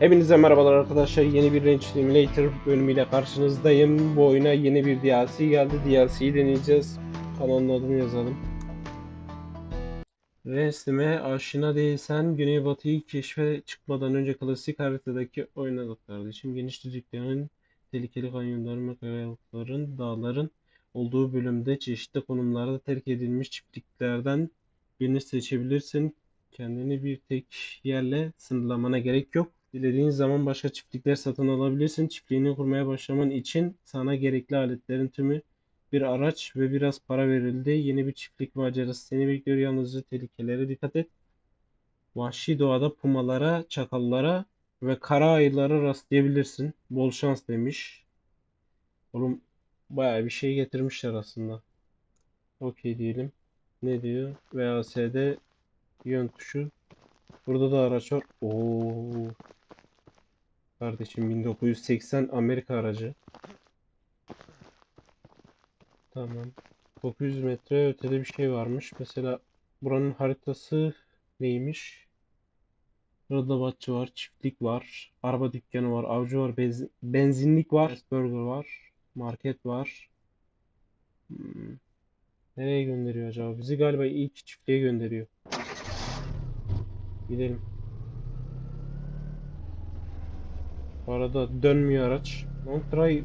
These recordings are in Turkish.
Hepinize merhabalar arkadaşlar. Yeni bir Range Simulator bölümüyle karşınızdayım. Bu oyuna yeni bir DLC geldi. DLC'yi deneyeceğiz. Kanalın adını yazalım. Resme aşina değilsen Güneybatı'yı keşfe çıkmadan önce klasik haritadaki oynadık kardeşim. Geniş düzlüklerin, tehlikeli kanyonların ve dağların olduğu bölümde çeşitli konumlarda terk edilmiş çiftliklerden birini seçebilirsin. Kendini bir tek yerle sınırlamana gerek yok. Dilediğin zaman başka çiftlikler satın alabilirsin. Çiftliğini kurmaya başlaman için sana gerekli aletlerin tümü, bir araç ve biraz para verildi. Yeni bir çiftlik macerası seni bekliyor. Yalnızca tehlikelere dikkat et. Vahşi doğada pumalara, çakallara ve kara ayılara rastlayabilirsin. Bol şans demiş. Oğlum bayağı bir şey getirmişler aslında. Okey diyelim. Ne diyor? VASD yön tuşu. Burada da araç var. Oo. Kardeşim 1980 Amerika aracı. Tamam. 900 metre ötede bir şey varmış. Mesela buranın haritası neymiş? Burada bahçe var, çiftlik var, araba dükkanı var, avcı var, benz- benzinlik var, burger var, market var. Hmm. Nereye gönderiyor acaba? Bizi galiba ilk çiftliğe gönderiyor. Gidelim. Bu arada dönmüyor araç. Drive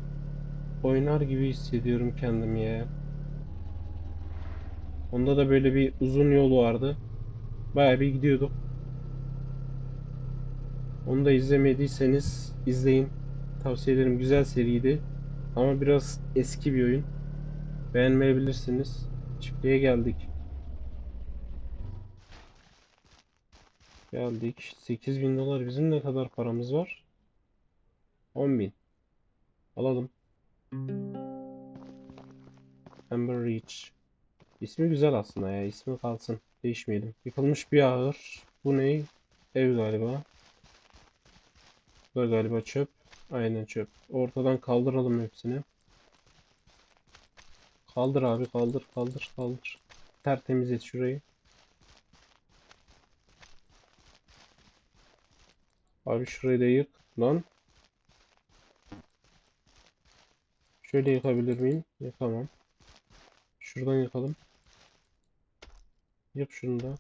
oynar gibi hissediyorum kendimi ya. Onda da böyle bir uzun yol vardı. Bayağı bir gidiyorduk. Onu da izlemediyseniz izleyin. Tavsiye ederim. Güzel seriydi. Ama biraz eski bir oyun. Beğenmeyebilirsiniz. Çiftliğe geldik. Geldik. 8000 dolar. Bizim ne kadar paramız var? 10.000. Alalım. Amber Reach. İsmi güzel aslında ya. İsmi kalsın. Değişmeyelim. Yıkılmış bir ahır. Bu ne? Ev galiba. Bu da galiba çöp. Aynen çöp. Ortadan kaldıralım hepsini. Kaldır abi kaldır kaldır kaldır. Tertemiz et şurayı. Abi şurayı da yık lan. Şöyle yıkabilir miyim? Yıkamam. Şuradan yıkalım. Yap şunu da.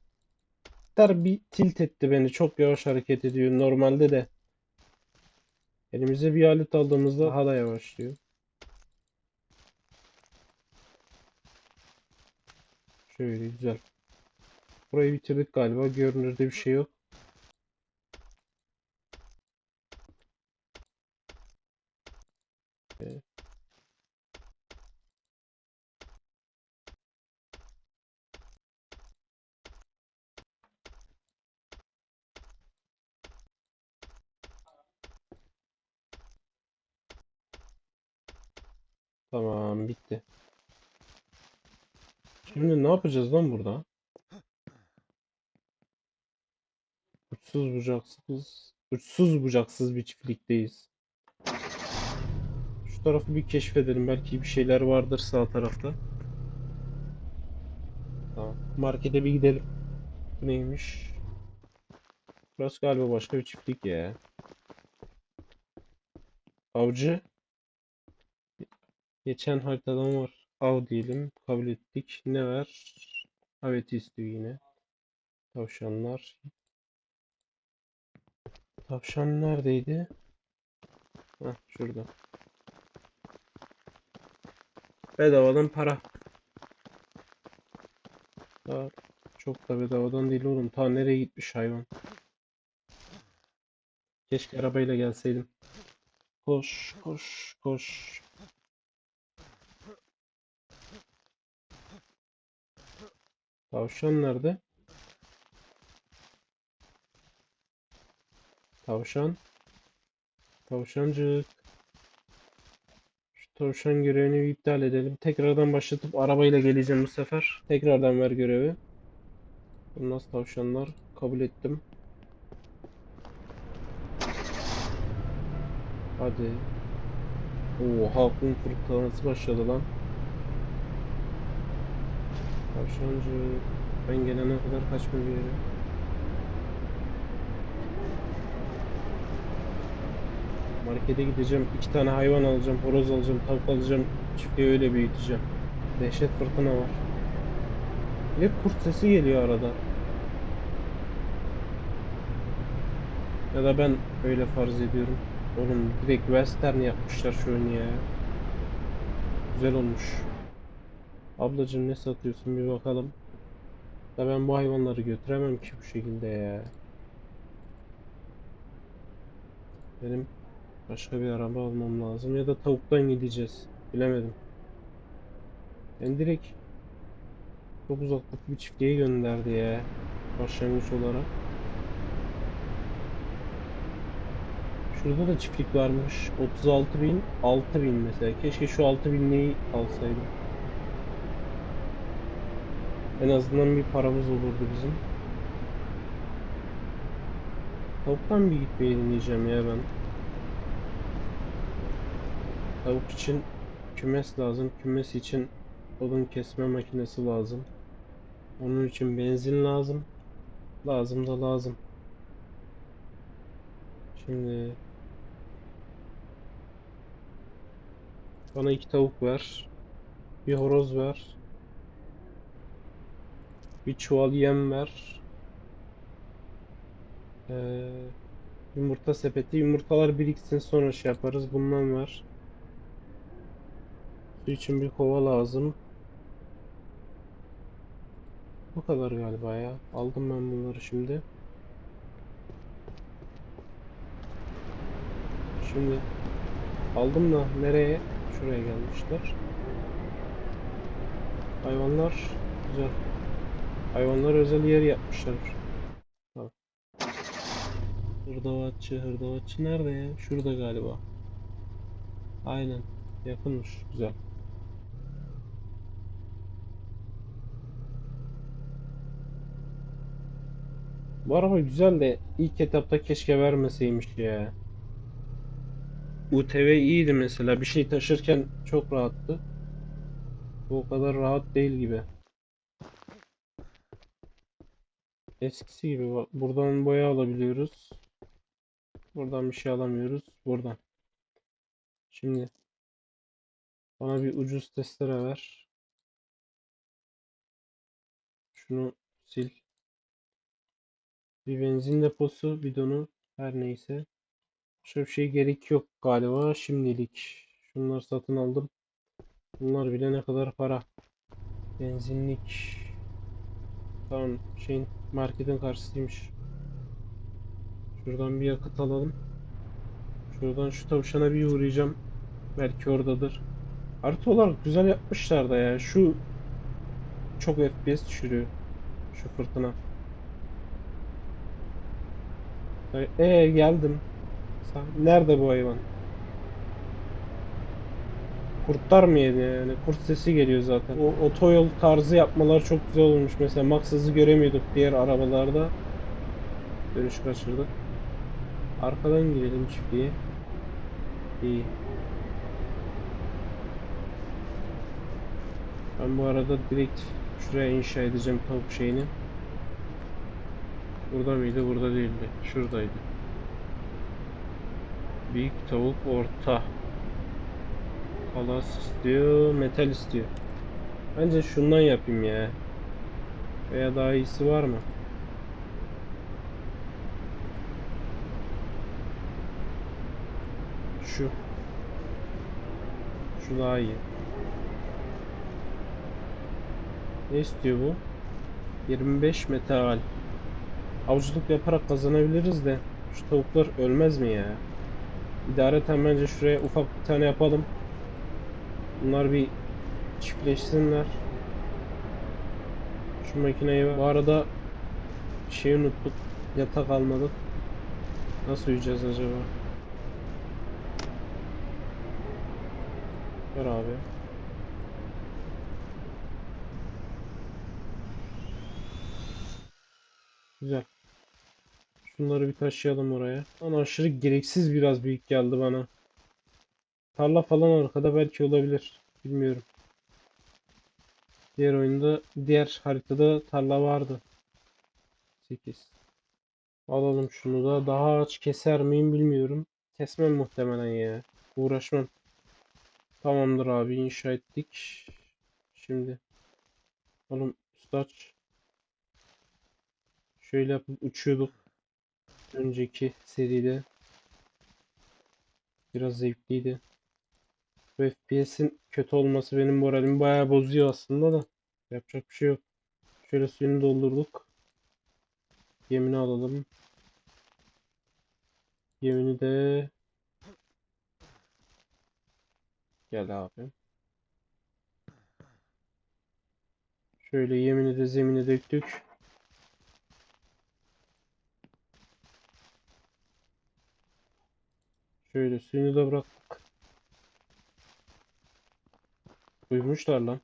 Ter bir tilt etti beni. Çok yavaş hareket ediyor. Normalde de. Elimize bir alet aldığımızda daha da yavaşlıyor. Şöyle güzel. Burayı bitirdik galiba. Görünürde bir şey yok. Ee, Tamam bitti. Şimdi ne yapacağız lan burada? Uçsuz bucaksız, uçsuz bucaksız bir çiftlikteyiz. Şu tarafı bir keşfedelim. Belki bir şeyler vardır sağ tarafta. Tamam. Markete bir gidelim. Bu neymiş? Burası galiba başka bir çiftlik ya. Avcı. Geçen haritadan var. Av diyelim. Kabul ettik. Ne var? Evet istiyor yine. Tavşanlar. Tavşan neredeydi? Heh, şurada. Bedavadan para. Daha çok da bedavadan değil oğlum. Ta nereye gitmiş hayvan? Keşke arabayla gelseydim. Koş, koş, koş. Tavşan nerede? Tavşan. Tavşancık. Şu tavşan görevini iptal edelim. Tekrardan başlatıp arabayla geleceğim bu sefer. Tekrardan ver görevi. Bunlar tavşanlar. Kabul ettim. Hadi. Oha kum fırtınası başladı lan. Tavşancı. Ben gelene kadar kaçma bir yere. Markete gideceğim. iki tane hayvan alacağım. Horoz alacağım. Tavuk alacağım. Çiftliği öyle büyüteceğim. Dehşet fırtına var. De kurt sesi geliyor arada. Ya da ben öyle farz ediyorum. Oğlum direkt western yapmışlar şu oyunu ya. Güzel olmuş. Ablacığım ne satıyorsun bir bakalım. Da ben bu hayvanları götüremem ki bu şekilde ya. Benim başka bir araba almam lazım ya da tavuktan gideceğiz. Bilemedim. Ben direkt çok uzaktaki bir çiftliğe gönderdi ya. Başlangıç olarak. Şurada da çiftlik varmış. 36 bin, 6 bin mesela. Keşke şu 6 binliği alsaydım. En azından bir paramız olurdu bizim. Tavuktan bir gitmeyi deneyeceğim ya ben. Tavuk için kümes lazım. Kümes için odun kesme makinesi lazım. Onun için benzin lazım. Lazım da lazım. Şimdi bana iki tavuk ver. Bir horoz ver. Bir çuval yem ver. Ee, yumurta sepeti. Yumurtalar biriksin sonra şey yaparız. Bundan ver. Su için bir kova lazım. Bu kadar galiba ya. Aldım ben bunları şimdi. Şimdi aldım da nereye? Şuraya gelmişler. Hayvanlar güzel. Hayvanlar özel yer yapmışlar. Bak. Hırdavatçı, hırdavatçı nerede ya? Şurada galiba. Aynen. Yakınmış. Güzel. Bu araba güzel de ilk etapta keşke vermeseymiş ya. UTV iyiydi mesela. Bir şey taşırken çok rahattı. Bu o kadar rahat değil gibi. Eskisi gibi. Buradan boya alabiliyoruz. Buradan bir şey alamıyoruz. Buradan. Şimdi bana bir ucuz testere ver. Şunu sil. Bir benzin deposu bidonu her neyse. Başka bir şey gerek yok galiba şimdilik. Şunları satın aldım. Bunlar bile ne kadar para. Benzinlik. Tamam şeyin marketin karşısıymış. Şuradan bir yakıt alalım. Şuradan şu tavşana bir uğrayacağım. Belki oradadır. Harita olarak güzel yapmışlar da ya. Şu çok FPS düşürüyor. Şu fırtına. Ee geldim. Nerede bu hayvan? Kurtlar mı yedi yani? Kurt sesi geliyor zaten. O otoyol tarzı yapmalar çok güzel olmuş. Mesela Max hızı göremiyorduk diğer arabalarda. Dönüş kaçırdık. Arkadan girelim çiftliğe. İyi. Ben bu arada direkt şuraya inşa edeceğim tavuk şeyini. Burada mıydı? Burada değildi. Şuradaydı. Büyük tavuk orta. Kalas istiyor, metal istiyor. Bence şundan yapayım ya. Veya daha iyisi var mı? Şu. Şu daha iyi. Ne istiyor bu? 25 metal. Avcılık yaparak kazanabiliriz de şu tavuklar ölmez mi ya? İdareten bence şuraya ufak bir tane yapalım. Bunlar bir çiftleşsinler. Şu makineyi bu arada şey unuttuk. Yatak almadık. Nasıl uyuyacağız acaba? Ver abi. Güzel. Şunları bir taşıyalım oraya. Lan aşırı gereksiz biraz büyük geldi bana. Tarla falan arkada belki olabilir. Bilmiyorum. Diğer oyunda, diğer haritada tarla vardı. 8. Alalım şunu da. Daha ağaç keser miyim bilmiyorum. kesmem muhtemelen ya. Uğraşmam. Tamamdır abi inşa ettik. Şimdi. Oğlum üstü aç. Şöyle yapıp uçuyorduk. Önceki seride. Biraz zevkliydi. Bu FPS'in kötü olması benim moralimi bayağı bozuyor aslında da. Yapacak bir şey yok. Şöyle suyunu doldurduk. Yemini alalım. Yemini de gel abi. Şöyle yemini de zemine döktük. Şöyle suyunu da bıraktık. Uyumuşlar lan.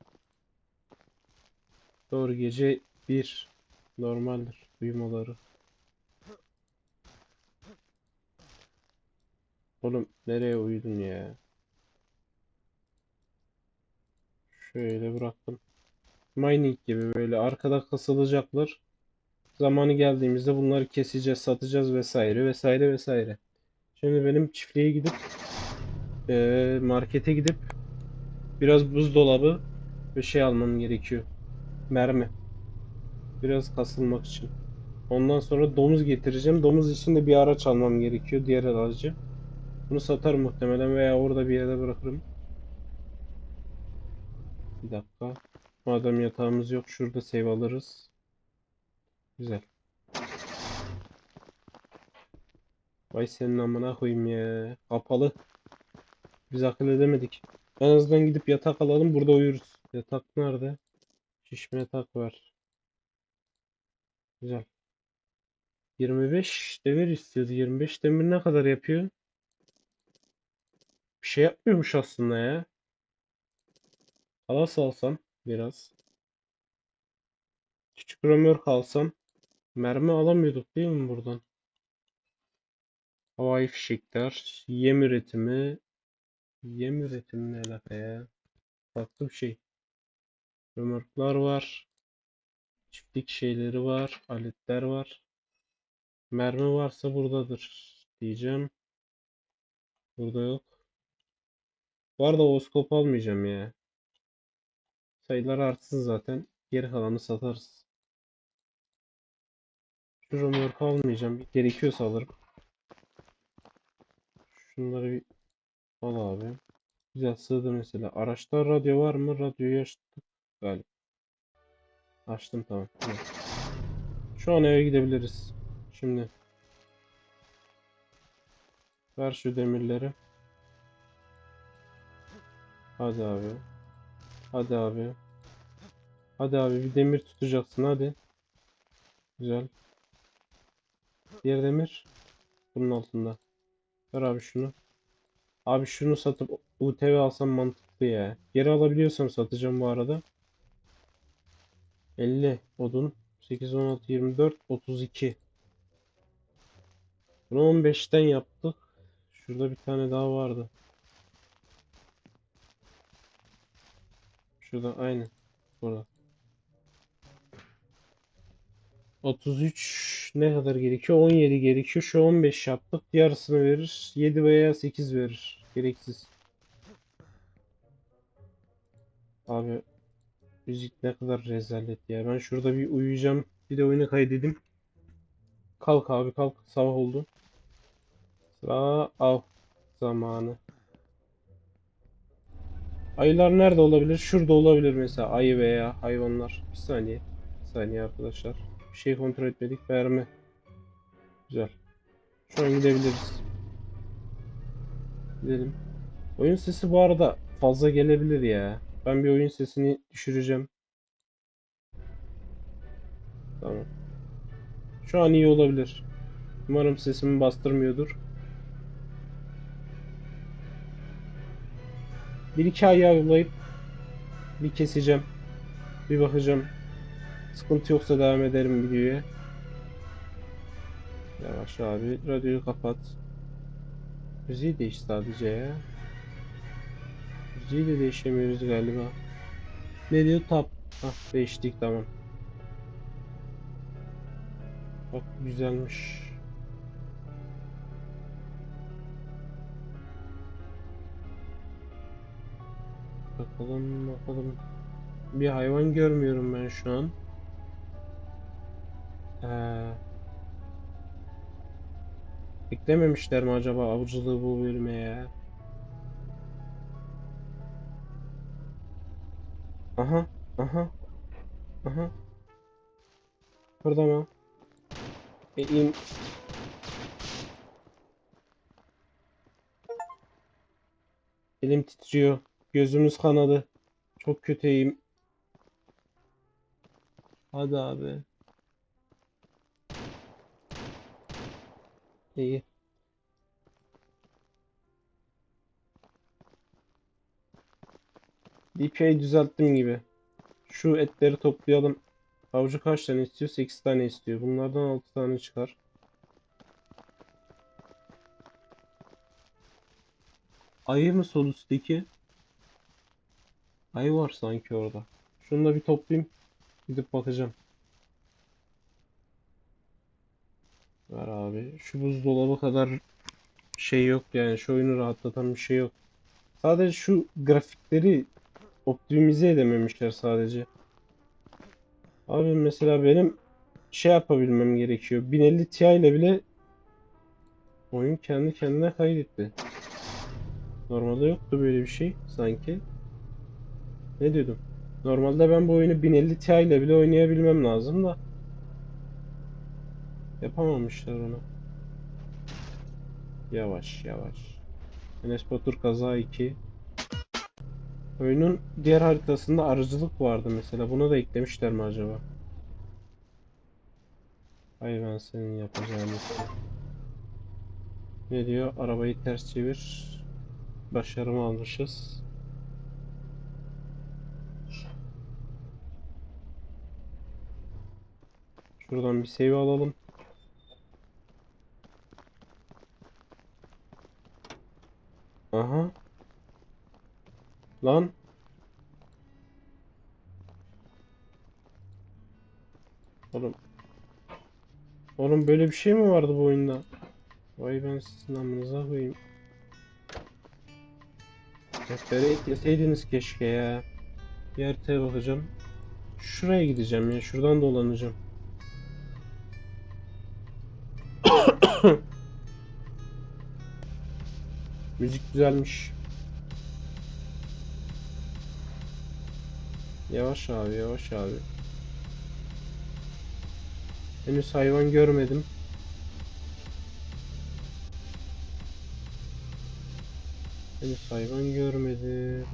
Doğru gece bir normaldir uyumaları. Oğlum nereye uyudun ya? Şöyle bıraktım. Mining gibi böyle arkada kasılacaklar. Zamanı geldiğimizde bunları keseceğiz, satacağız vesaire vesaire vesaire. Şimdi benim çiftliğe gidip markete gidip biraz buzdolabı ve şey almam gerekiyor. Mermi. Biraz kasılmak için. Ondan sonra domuz getireceğim. Domuz için de bir araç almam gerekiyor. Diğer aracı. Bunu satarım muhtemelen veya orada bir yerde bırakırım. Bir dakika. Madem yatağımız yok şurada save alırız. Güzel. Vay senin amına koyayım ya. Kapalı. Biz akıl edemedik. En azından gidip yatak alalım burada uyuruz. Yatak nerede? Şişme yatak var. Güzel. 25 demir istiyordu. 25 demir ne kadar yapıyor? Bir şey yapmıyormuş aslında ya. Halas alsam biraz. Küçük römork alsam. Mermi alamıyorduk değil mi buradan? Havai fişekler. Yem üretimi. Yem üretimi ne alaka ya? Farklı bir şey. Römorklar var. Çiftlik şeyleri var. Aletler var. Mermi varsa buradadır diyeceğim. Burada yok. Bu arada oskop almayacağım ya. Sayılar artsın zaten. Geri kalanı satarız. Şu römorku almayacağım. Gerekiyorsa alırım. Şunları bir al abi. Güzel sığdı mesela. Araçta radyo var mı? Radyoyu açtık galiba. Açtım tamam. Şu an eve gidebiliriz. Şimdi. Ver şu demirleri. Hadi abi. Hadi abi. Hadi abi bir demir tutacaksın hadi. Güzel. Diğer demir. Bunun altında. Ver abi şunu. Abi şunu satıp UTV alsam mantıklı ya. Geri alabiliyorsam satacağım bu arada. 50 odun. 8, 16, 24, 32. Bunu 15'ten yaptık. Şurada bir tane daha vardı. Şurada aynı. Burada. 33 ne kadar gerekiyor? 17 gerekiyor. Şu 15 yaptık. Yarısını verir. 7 veya 8 verir. Gereksiz. Abi müzik ne kadar rezalet ya. Ben şurada bir uyuyacağım. Bir de oyunu kaydedeyim. Kalk abi kalk. Sabah oldu. Sıra av zamanı. Ayılar nerede olabilir? Şurada olabilir mesela. Ayı veya hayvanlar. Bir saniye. Bir saniye arkadaşlar. Bir şey kontrol etmedik. Verme. Güzel. Şu an gidebiliriz. Gidelim. Oyun sesi bu arada fazla gelebilir ya. Ben bir oyun sesini düşüreceğim. Tamam. Şu an iyi olabilir. Umarım sesimi bastırmıyordur. Bir iki ay yollayıp bir keseceğim. Bir bakacağım. Sıkıntı yoksa devam ederim videoya. Yavaş abi. Radyoyu kapat. Müziği değiş sadece ya. Müziği de değişemiyoruz galiba. Ne diyor? Tap. Hah değiştik tamam. Bak güzelmiş. Bakalım bakalım. Bir hayvan görmüyorum ben şu an. Ee, eklememişler mi acaba avcılığı bu bölüme? Aha, aha, aha. Kıpırdama. E, in. Elim titriyor. Gözümüz kanadı. Çok kötüyüm. Hadi abi. İyi. DPI'yi düzelttim gibi. Şu etleri toplayalım. Avcı kaç tane istiyor? 8 tane istiyor. Bunlardan 6 tane çıkar. Ayı mı sol üstteki? Ayı var sanki orada. Şunu da bir toplayayım. Gidip bakacağım. Ver abi. Şu buzdolabı kadar şey yok yani. Şu oyunu rahatlatan bir şey yok. Sadece şu grafikleri optimize edememişler sadece. Abi mesela benim şey yapabilmem gerekiyor. 1050 Ti ile bile oyun kendi kendine kaydetti. Normalde yoktu böyle bir şey sanki. Ne diyordum? Normalde ben bu oyunu 1050 Ti ile bile oynayabilmem lazım da. Yapamamışlar onu. Yavaş yavaş. Enes Batur kaza 2. Oyunun diğer haritasında arıcılık vardı mesela. Buna da eklemişler mi acaba? Ay ben senin yapacağını. Ne diyor? Arabayı ters çevir. Başarımı almışız. Şuradan bir save alalım. Aha. Lan. Oğlum. Oğlum böyle bir şey mi vardı bu oyunda? Vay ben sizin amınıza koyayım. Defteri ekleseydiniz keşke ya. Bir haritaya bakacağım. Şuraya gideceğim ya. Şuradan dolanacağım. Müzik güzelmiş. Yavaş abi, yavaş abi. Henüz hayvan görmedim. Henüz hayvan görmedim.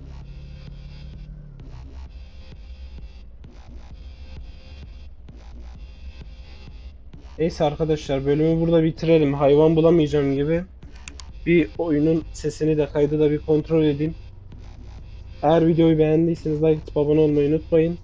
Neyse arkadaşlar bölümü burada bitirelim. Hayvan bulamayacağım gibi. Bir oyunun sesini de kaydı da bir kontrol edeyim. Eğer videoyu beğendiyseniz like atıp abone olmayı unutmayın.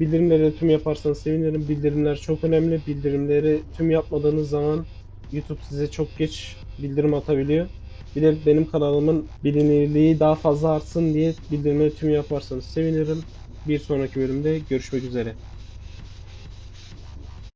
Bildirimleri tüm yaparsanız sevinirim. Bildirimler çok önemli. Bildirimleri tüm yapmadığınız zaman YouTube size çok geç bildirim atabiliyor. Bir de benim kanalımın bilinirliği daha fazla artsın diye bildirimleri tüm yaparsanız sevinirim. Bir sonraki bölümde görüşmek üzere.